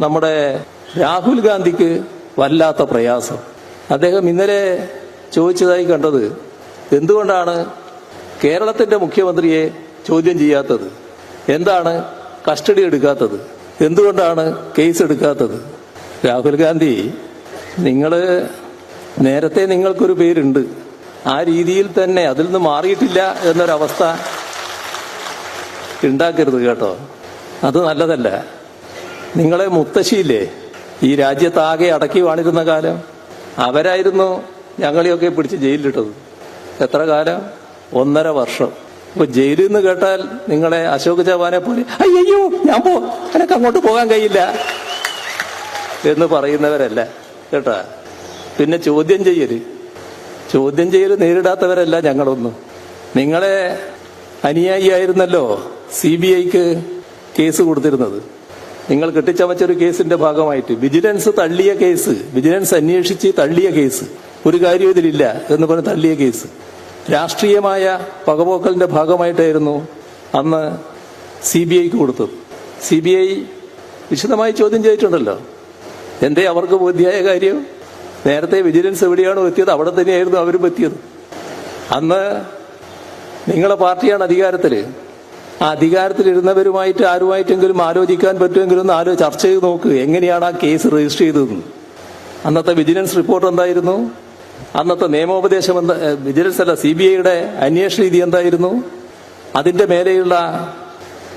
നമ്മുടെ രാഹുൽ ഗാന്ധിക്ക് വല്ലാത്ത പ്രയാസം. അദ്ദേഹം ഇന്നലെ ചോദിച്ചതായി കണ്ടത് എന്തുകൊണ്ടാണ് കേരളത്തിന്റെ മുഖ്യമന്ത്രിയെ ചോദ്യം ചെയ്യാത്തത്? എന്താണ് കസ്റ്റഡി എടുക്കാത്തത്? എന്തുകൊണ്ടാണ് കേസ് എടുക്കാത്തത്? രാഹുൽ ഗാന്ധി നിങ്ങൾ നേരത്തെ നിങ്ങൾക്കൊരു പേരുണ്ട്. ആ രീതിയിൽ തന്നെ അതിൽ നിന്ന് മാറിയിട്ടില്ല എന്നൊരവസ്ഥ ഉണ്ടാക്കരുത് കേട്ടോ. അത് നല്ലതല്ല. നിങ്ങളെ മുത്തശ്ശിയില്ലേ? ഈ രാജ്യത്താകെ അടക്കി വാണിരുന്ന കാലം അവരായിരുന്നു ഞങ്ങളെയൊക്കെ പിടിച്ച് ജയിലിലിട്ടത്. എത്ര കാലം? ഒന്നര വർഷം. ഇപ്പൊ ജയിലിൽ നിന്ന് കേട്ടാൽ നിങ്ങളെ അശോക് ചവാനെ പോലെ അയ്യോ ഞാൻ പോ എനക്ക് അങ്ങോട്ട് പോകാൻ കഴിയില്ല എന്ന് പറയുന്നവരല്ല കേട്ടാ? പിന്നെ ചോദ്യം ചെയ്യൽ ചോദ്യം ചെയ്യൽ നേരിടാത്തവരല്ല ഞങ്ങളൊന്നും. നിങ്ങളെ അനുയായിയായിരുന്നല്ലോ സി ബി ഐക്ക് കേസ് കൊടുത്തിരുന്നത്. നിങ്ങൾ കെട്ടിച്ചമച്ചൊരു കേസിന്റെ ഭാഗമായിട്ട് വിജിലൻസ് തള്ളിയ കേസ് വിജിലൻസ് അന്വേഷിച്ച് തള്ളിയ കേസ് ഒരു കാര്യം ഇതിലില്ല എന്ന് പറഞ്ഞ് തള്ളിയ കേസ്. രാഷ്ട്രീയമായ പകപോക്കലിന്റെ ഭാഗമായിട്ടായിരുന്നു അന്ന് സി ബി ഐക്ക് കൊടുത്തത്. സി ബി ഐ വിശദമായി ചോദ്യം ചെയ്തിട്ടുണ്ടല്ലോ. എന്തേ അവർക്ക് ബോധ്യായ കാര്യം? നേരത്തെ വിജിലൻസ് എവിടെയാണോ എത്തിയത് അവിടെ തന്നെയായിരുന്നു അവരും എത്തിയത്. അന്ന് നിങ്ങളെ പാർട്ടിയാണ് അധികാരത്തിൽ. അധികാരത്തിലിരുന്നവരുമായിട്ട് ആരുമായിട്ടെങ്കിലും ആലോചിക്കാൻ പറ്റുമെങ്കിലും ഒന്ന് ആലോ ചർച്ച ചെയ്ത് നോക്ക്. എങ്ങനെയാണ് ആ കേസ് രജിസ്റ്റർ ചെയ്തതെന്ന്. അന്നത്തെ വിജിലൻസ് റിപ്പോർട്ട് എന്തായിരുന്നു? അന്നത്തെ നിയമോപദേശം എന്താ വിജിലൻസ് അല്ല സി ബി ഐയുടെ അന്വേഷണ രീതി എന്തായിരുന്നു? അതിന്റെ മേലെയുള്ള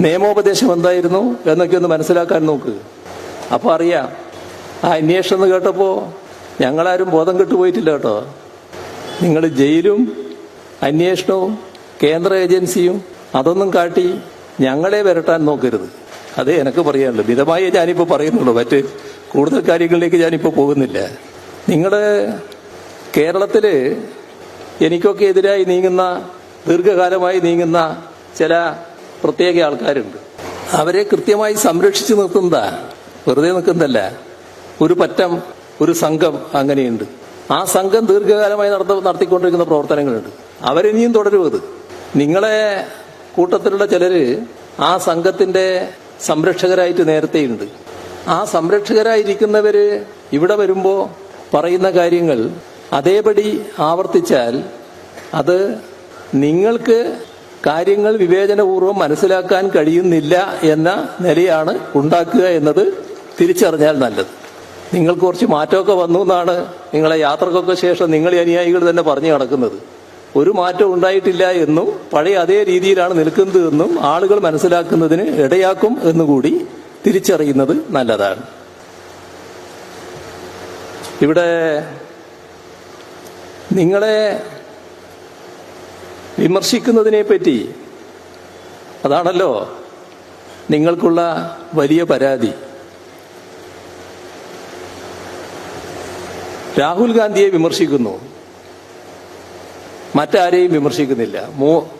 നിയമോപദേശം എന്തായിരുന്നു? എന്നൊക്കെ ഒന്ന് മനസ്സിലാക്കാൻ നോക്ക്. അപ്പൊ അറിയാം. ആ അന്വേഷണം എന്ന് കേട്ടപ്പോ ഞങ്ങളാരും ബോധം കെട്ടുപോയിട്ടില്ല കേട്ടോ. നിങ്ങൾ ജയിലും അന്വേഷണവും കേന്ദ്ര ഏജൻസിയും അതൊന്നും കാട്ടി ഞങ്ങളെ വരട്ടാൻ നോക്കരുത്. അതേ എനിക്ക് പറയാനുള്ളൂ. മിതമായി ഞാനിപ്പോൾ പറയുന്നുള്ളൂ. മറ്റ് കൂടുതൽ കാര്യങ്ങളിലേക്ക് ഞാനിപ്പോൾ പോകുന്നില്ല. നിങ്ങളുടെ കേരളത്തിൽ എനിക്കൊക്കെ എതിരായി നീങ്ങുന്ന ദീർഘകാലമായി നീങ്ങുന്ന ചില പ്രത്യേക ആൾക്കാരുണ്ട്. അവരെ കൃത്യമായി സംരക്ഷിച്ചു നിർത്തുന്നതാ. വെറുതെ നിൽക്കുന്നതല്ല. ഒരു പറ്റം ഒരു സംഘം അങ്ങനെയുണ്ട്. ആ സംഘം ദീർഘകാലമായി നടത്ത നടത്തിക്കൊണ്ടിരിക്കുന്ന പ്രവർത്തനങ്ങളുണ്ട്. അവരിനിയും തുടരുമത് നിങ്ങളെ കൂട്ടത്തിലുള്ള ചിലര് ആ സംഘത്തിന്റെ സംരക്ഷകരായിട്ട് നേരത്തെയുണ്ട്. ആ സംരക്ഷകരായിരിക്കുന്നവര് ഇവിടെ വരുമ്പോ പറയുന്ന കാര്യങ്ങൾ അതേപടി ആവർത്തിച്ചാൽ അത് നിങ്ങൾക്ക് കാര്യങ്ങൾ വിവേചനപൂർവം മനസ്സിലാക്കാൻ കഴിയുന്നില്ല എന്ന നിലയാണ് ഉണ്ടാക്കുക എന്നത് തിരിച്ചറിഞ്ഞാൽ നല്ലത്. നിങ്ങൾക്ക് കുറച്ച് മാറ്റമൊക്കെ വന്നു എന്നാണ് നിങ്ങളെ യാത്രക്കൊക്കെ ശേഷം നിങ്ങളെ അനുയായികൾ തന്നെ പറഞ്ഞു നടക്കുന്നത്. ഒരു മാറ്റം ഉണ്ടായിട്ടില്ല എന്നും പഴയ അതേ രീതിയിലാണ് നിൽക്കുന്നത് എന്നും ആളുകൾ മനസ്സിലാക്കുന്നതിന് ഇടയാക്കും എന്നുകൂടി തിരിച്ചറിയുന്നത് നല്ലതാണ്. ഇവിടെ നിങ്ങളെ വിമർശിക്കുന്നതിനെ പറ്റി അതാണല്ലോ നിങ്ങൾക്കുള്ള വലിയ പരാതി. രാഹുൽ ഗാന്ധിയെ വിമർശിക്കുന്നു. മറ്റാരെയും വിമർശിക്കുന്നില്ല. മോ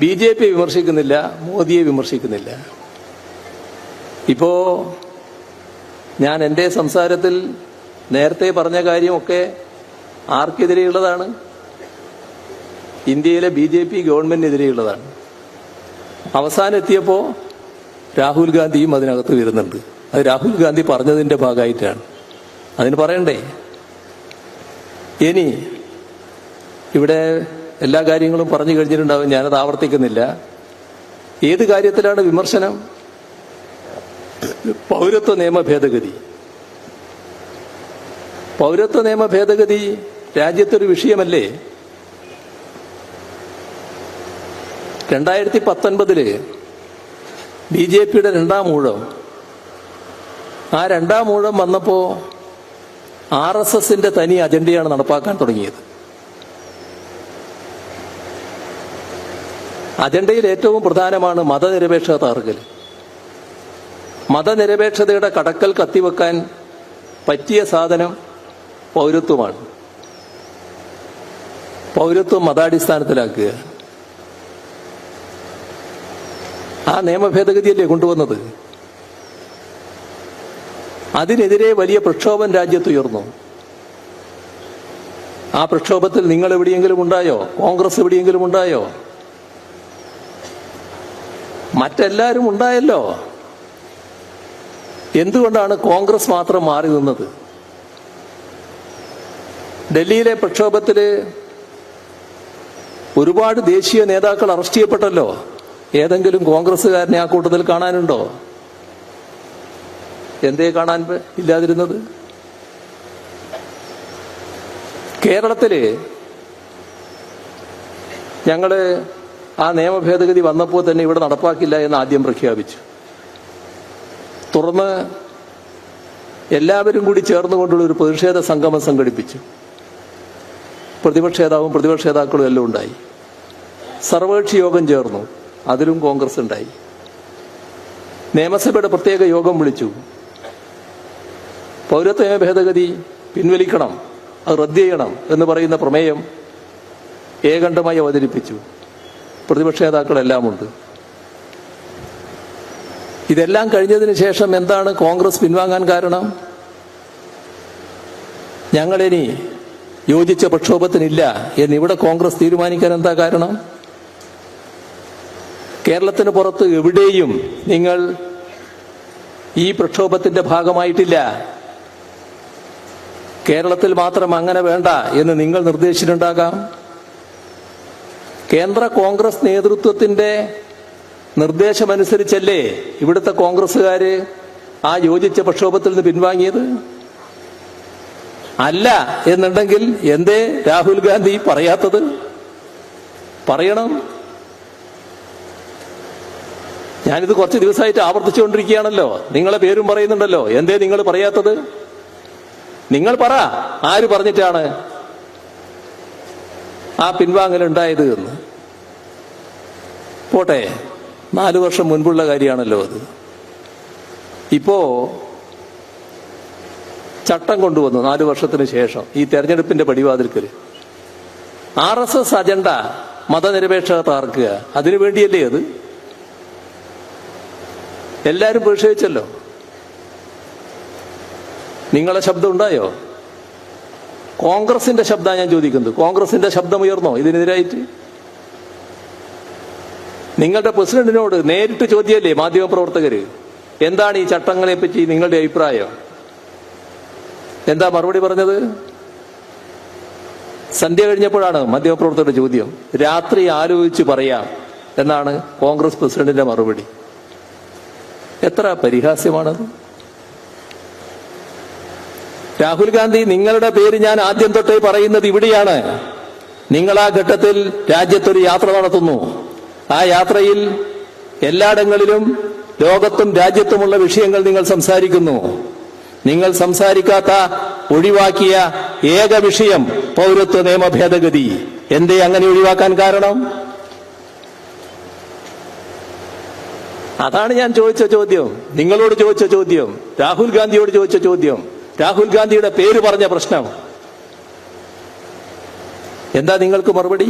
ബി ജെ പി വിമർശിക്കുന്നില്ല മോദിയെ വിമർശിക്കുന്നില്ല. ഇപ്പോ ഞാൻ എന്റെ സംസാരത്തിൽ നേരത്തെ പറഞ്ഞ കാര്യമൊക്കെ ആർക്കെതിരെയുള്ളതാണ്? ഇന്ത്യയിലെ ബി ജെ പി ഗവൺമെന്റിനെതിരെയുള്ളതാണ്. അവസാനം എത്തിയപ്പോൾ രാഹുൽ ഗാന്ധിയും അതിനകത്ത് വരുന്നുണ്ട്. അത് രാഹുൽ ഗാന്ധി പറഞ്ഞതിന്റെ ഭാഗമായിട്ടാണ്. അതിന് പറയണ്ടേ? ഇനി ഇവിടെ എല്ലാ കാര്യങ്ങളും പറഞ്ഞു കഴിഞ്ഞിട്ടുണ്ടാവും. ഞാനത് ആവർത്തിക്കുന്നില്ല. ഏത് കാര്യത്തിലാണ് വിമർശനം? പൗരത്വ നിയമ ഭേദഗതി. പൗരത്വ നിയമ ഭേദഗതി രാജ്യത്തൊരു വിഷയമല്ലേ? രണ്ടായിരത്തി പത്തൊൻപതിൽ ബി ജെ പിയുടെ രണ്ടാം ഊഴം. ആ രണ്ടാം ഊഴം വന്നപ്പോ ആർ എസ് എസിന്റെ തനി അജണ്ടയാണ് നടപ്പാക്കാൻ തുടങ്ങിയത്. അജണ്ടയിൽ ഏറ്റവും പ്രധാനമാണ് മതനിരപേക്ഷ തകർക്കൽ. മതനിരപേക്ഷതയുടെ കടക്കൽ കത്തിവെക്കാൻ പറ്റിയ സാധനം പൗരത്വമാണ്. പൗരത്വം മതാടിസ്ഥാനത്തിലാക്കുക. ആ നിയമ ഭേദഗതിയല്ലേ കൊണ്ടുവന്നത്? അതിനെതിരെ വലിയ പ്രക്ഷോഭം രാജ്യത്തുയർന്നു. ആ പ്രക്ഷോഭത്തിൽ നിങ്ങൾ എവിടെയെങ്കിലും ഉണ്ടായോ? കോൺഗ്രസ് എവിടെയെങ്കിലും ഉണ്ടായോ? മറ്റെല്ലാവരും ഉണ്ടായല്ലോ. എന്തുകൊണ്ടാണ് കോൺഗ്രസ് മാത്രം മാറി നിന്നത്? ഡൽഹിയിലെ പ്രക്ഷോഭത്തിൽ ഒരുപാട് ദേശീയ നേതാക്കൾ അറസ്റ്റ് ചെയ്യപ്പെട്ടല്ലോ. ഏതെങ്കിലും കോൺഗ്രസ്സുകാരനെ ആ കൂട്ടത്തിൽ കാണാനുണ്ടോ? എന്തേ കാണാൻ ഇല്ലാതിരുന്നത്? കേരളത്തിൽ ഞങ്ങൾ ആ നിയമ ഭേദഗതി വന്നപ്പോൾ തന്നെ ഇവിടെ നടപ്പാക്കില്ല എന്ന് ആദ്യം പ്രഖ്യാപിച്ചു. തുടർന്ന് എല്ലാവരും കൂടി ചേർന്നുകൊണ്ടുള്ള ഒരു പ്രതിഷേധ സംഗമം സംഘടിപ്പിച്ചു. പ്രതിപക്ഷ നേതാവും പ്രതിപക്ഷ നേതാക്കളും എല്ലാം ഉണ്ടായി. സർവകക്ഷി യോഗം ചേർന്നു. അതിലും കോൺഗ്രസ് ഉണ്ടായി. നിയമസഭയുടെ പ്രത്യേക യോഗം വിളിച്ചു. പൗരത്വ നിയമ ഭേദഗതി പിൻവലിക്കണം അത് റദ്ദ് ചെയ്യണം എന്ന് പറയുന്ന പ്രമേയം ഏകണ്ഠമായി അവതരിപ്പിച്ചു. പ്രതിപക്ഷ നേതാക്കളെല്ലാം ഉണ്ട് ഇതെല്ലാം കഴിഞ്ഞതിന് ശേഷം എന്താണ് കോൺഗ്രസ് പിൻവാങ്ങാൻ കാരണം? ഞങ്ങളിനി യോജിച്ച പ്രക്ഷോഭത്തിനില്ല എന്നിവിടെ കോൺഗ്രസ് തീരുമാനിക്കാൻ എന്താ കാരണം? കേരളത്തിന് പുറത്ത് എവിടെയും നിങ്ങൾ ഈ പ്രക്ഷോഭത്തിന്റെ ഭാഗമായിട്ടില്ല. കേരളത്തിൽ മാത്രം അങ്ങനെ വേണ്ട എന്ന് നിങ്ങൾ നിർദ്ദേശിച്ചിട്ടുണ്ടാകാം. കേന്ദ്ര കോൺഗ്രസ് നേതൃത്വത്തിന്റെ നിർദ്ദേശമനുസരിച്ചല്ലേ ഇവിടുത്തെ കോൺഗ്രസ്സുകാര് ആ യോജിച്ച പ്രക്ഷോഭത്തിൽ നിന്ന് പിൻവാങ്ങിയത്? അല്ല എന്നുണ്ടെങ്കിൽ എന്തേ രാഹുൽ ഗാന്ധി പറയാത്തത്? പറയണം. ഞാനിത് കുറച്ച് ദിവസമായിട്ട് ആവർത്തിച്ചുകൊണ്ടിരിക്കുകയാണല്ലോ. നിങ്ങളെ പേരും പറയുന്നുണ്ടല്ലോ. എന്തേ നിങ്ങൾ പറയാത്തത്? നിങ്ങൾ പറ. ആര് പറഞ്ഞിട്ടാണ്? ആ പിൻവാങ്ങൽ ഉണ്ടായത് എന്ന്. പോട്ടെ നാലു വർഷം മുൻപുള്ള കാര്യമാണല്ലോ അത്. ഇപ്പോ ചട്ടം കൊണ്ടുവന്നു നാലു വർഷത്തിന് ശേഷം ഈ തെരഞ്ഞെടുപ്പിന്റെ പടിവാതിൽക്കൽ ആർ എസ് എസ് അജണ്ട മതനിരപേക്ഷത താർക്കുക അതിനു വേണ്ടിയല്ലേ അത്? എല്ലാരും പ്രതിഷേധിച്ചല്ലോ. നിങ്ങളെ ശബ്ദം ഉണ്ടായോ? കോൺഗ്രസിന്റെ ശബ്ദ ഞാൻ ചോദിക്കുന്നത്. കോൺഗ്രസിന്റെ ശബ്ദം ഉയർന്നോ ഇതിനെതിരായിട്ട്? നിങ്ങളുടെ പ്രസിഡന്റിനോട് നേരിട്ട് ചോദ്യമല്ലേ മാധ്യമപ്രവർത്തകര്? എന്താണ് ഈ ചട്ടങ്ങളെ പറ്റി നിങ്ങളുടെ അഭിപ്രായം? എന്താ മറുപടി പറഞ്ഞത്? സന്ധ്യ കഴിഞ്ഞപ്പോഴാണ് മാധ്യമപ്രവർത്തകരുടെ ചോദ്യം. രാത്രി ആലോചിച്ച് പറയാം എന്നാണ് കോൺഗ്രസ് പ്രസിഡന്റിന്റെ മറുപടി. എത്ര പരിഹാസ്യമാണത്? രാഹുൽ ഗാന്ധി നിങ്ങളുടെ പേര് ഞാൻ ആദ്യം തൊട്ടേ പറയുന്നത് ഇവിടെയാണ്. നിങ്ങൾ ആ ഘട്ടത്തിൽ രാജ്യത്തൊരു യാത്ര നടത്തുന്നു. ആ യാത്രയിൽ എല്ലായിടങ്ങളിലും ലോകത്തും രാജ്യത്തുമുള്ള വിഷയങ്ങൾ നിങ്ങൾ സംസാരിക്കുന്നു. നിങ്ങൾ സംസാരിക്കാത്ത ഒഴിവാക്കിയ ഏക വിഷയം പൗരത്വ നിയമ ഭേദഗതി. എന്തേ അങ്ങനെ ഒഴിവാക്കാൻ കാരണം? അതാണ് ഞാൻ ചോദിച്ച ചോദ്യം. നിങ്ങളോട് ചോദിച്ച ചോദ്യം. രാഹുൽ ഗാന്ധിയോട് ചോദിച്ച ചോദ്യം. രാഹുൽ ഗാന്ധിയുടെ പേര് പറഞ്ഞ പ്രശ്നം. എന്താ നിങ്ങൾക്ക് മറുപടി?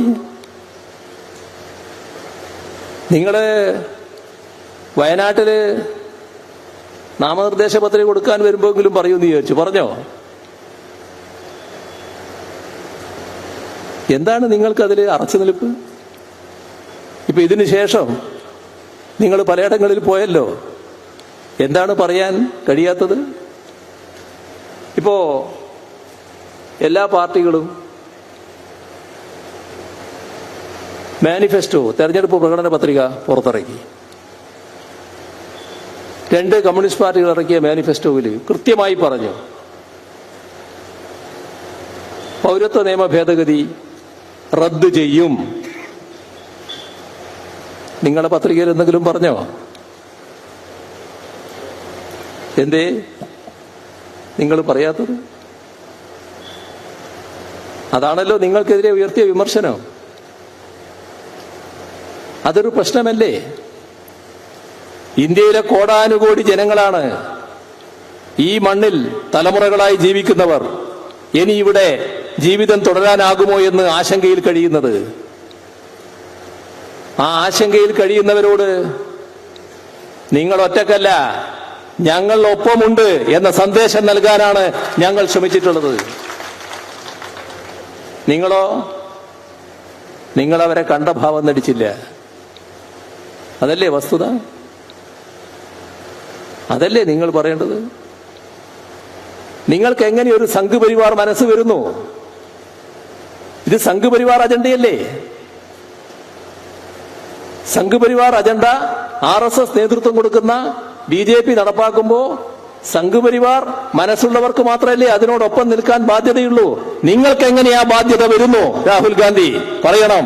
നിങ്ങൾ വയനാട്ടിൽ നാമനിർദ്ദേശ പത്രിക കൊടുക്കാൻ വരുമ്പോഴെങ്കിലും പറയൂന്ന് ചോദിച്ചു പറഞ്ഞോ? എന്താണ് നിങ്ങൾക്കതിൽ അറച്ചു നിൽപ്പ് ഇപ്പൊ ഇതിനു ശേഷം നിങ്ങൾ പലയിടങ്ങളിൽ പോയല്ലോ. എന്താണ് പറയാൻ കഴിയാത്തത്? ഇപ്പോ എല്ലാ പാർട്ടികളും മാനിഫെസ്റ്റോ തെരഞ്ഞെടുപ്പ് പ്രകടന പത്രിക പുറത്തിറക്കി. രണ്ട് കമ്മ്യൂണിസ്റ്റ് പാർട്ടികൾ ഇറക്കിയ മാനിഫെസ്റ്റോയിൽ കൃത്യമായി പറഞ്ഞു പൗരത്വ നിയമ ഭേദഗതി റദ്ദ് ചെയ്യും. നിങ്ങളുടെ പത്രികയിൽ എന്തെങ്കിലും പറഞ്ഞോ? എന്തേ? നിങ്ങൾ പറയാത്തത്? അതാണല്ലോ നിങ്ങൾക്കെതിരെ ഉയർത്തിയ വിമർശനം. അതൊരു പ്രശ്നമല്ലേ? ഇന്ത്യയിലെ കോടാനുകോടി ജനങ്ങളാണ് ഈ മണ്ണിൽ തലമുറകളായി ജീവിക്കുന്നവർ. ഇനി ഇവിടെ ജീവിതം തുടരാനാകുമോ എന്ന് ആശങ്കയിൽ കഴിയുന്നത്? ആ ആശങ്കയിൽ കഴിയുന്നവരോട് നിങ്ങൾ ഒറ്റക്കല്ല. ഞങ്ങൾ ഒപ്പമുണ്ട് എന്ന സന്ദേശം നൽകാനാണ് ഞങ്ങൾ ശ്രമിച്ചിട്ടുള്ളത്. നിങ്ങളോ? നിങ്ങളവരെ കണ്ട ഭാവം നടിച്ചില്ല. അതല്ലേ വസ്തുത? അതല്ലേ നിങ്ങൾ പറയേണ്ടത്? നിങ്ങൾക്ക് എങ്ങനെ ഒരു സംഘപരിവാർ മനസ്സ് വരുന്നു? ഇത് Sangh Parivar അജണ്ടയല്ലേ? Sangh Parivar agenda R S S നേതൃത്വം കൊടുക്കുന്ന ബി ജെ പി നടപ്പാക്കുമ്പോ സംഘപരിവാർ മനസ്സുള്ളവർക്ക് മാത്രമല്ലേ അതിനോടൊപ്പം നിൽക്കാൻ ബാധ്യതയുള്ളൂ. നിങ്ങൾക്ക് എങ്ങനെ ആ ബാധ്യത വരുന്നു? രാഹുൽ ഗാന്ധി പറയണം.